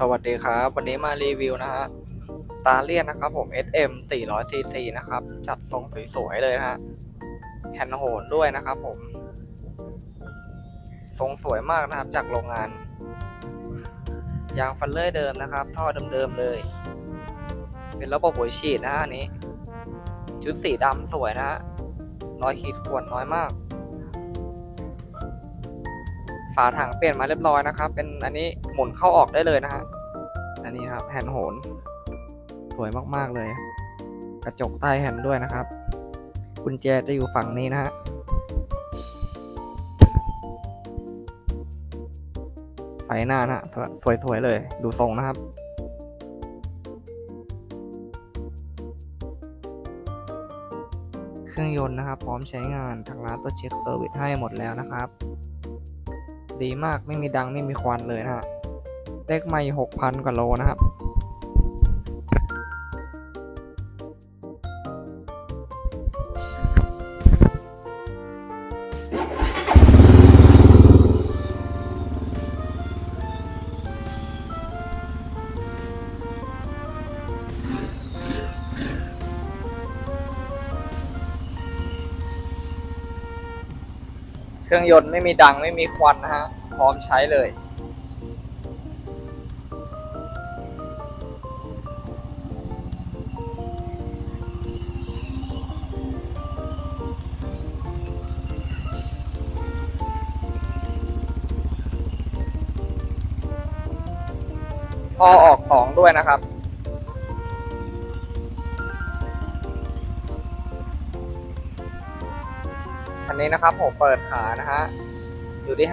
สวัสดีครับ วันนี้มารีวิวนะฮะตาเลียนนะครับผม SM 400 cc นะครับ จัดทรงสวยๆเลยนะฮะแฮนด์โหนด้วยนะครับผม ทรงสวยมากนะครับจากโรงงาน ยางฟันเลอร์เดิมนะครับ ท่อเดิมๆเลย เป็นระบบหัวฉีดนะฮะอันนี้ ชุดสีดำสวยนะฮะรอยขีดข่วนน้อยมาก ฝาถังเปลี่ยนมาเรียบร้อยนะครับ เป็นอันนี้หมุนเข้าออกได้เลยนะฮะอันนี้ครับแฮนด์โหน สวยมากๆเลย กระจกใต้แฮนด์ด้วยนะครับกุญแจจะอยู่ฝั่งนี้นะฮะไฟหน้านะฮะสวยๆเลย ดูทรงนะครับเครื่องยนต์นะครับ พร้อมใช้งานทางร้านตัวเช็คเซอร์วิสให้หมดแล้วนะครับ ดีมากไม่มีดังไม่มีควันเลยนะฮะเลขไม่หกพันกว่าโลนะครับ เครื่องยนต์ไม่มีดังไม่มีควันนะฮะ พร้อมใช้เลย พอออกสองด้วยนะครับ คันนี้นะครับผมเปิดขายนะฮะอยู่ที่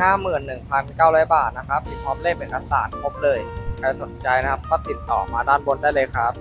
51,900 บาทนะครับมีพร้อมเลขเป็นเอกสารครบเลย ใครสนใจนะครับก็ติดต่อมาด้านบนได้เลยครับ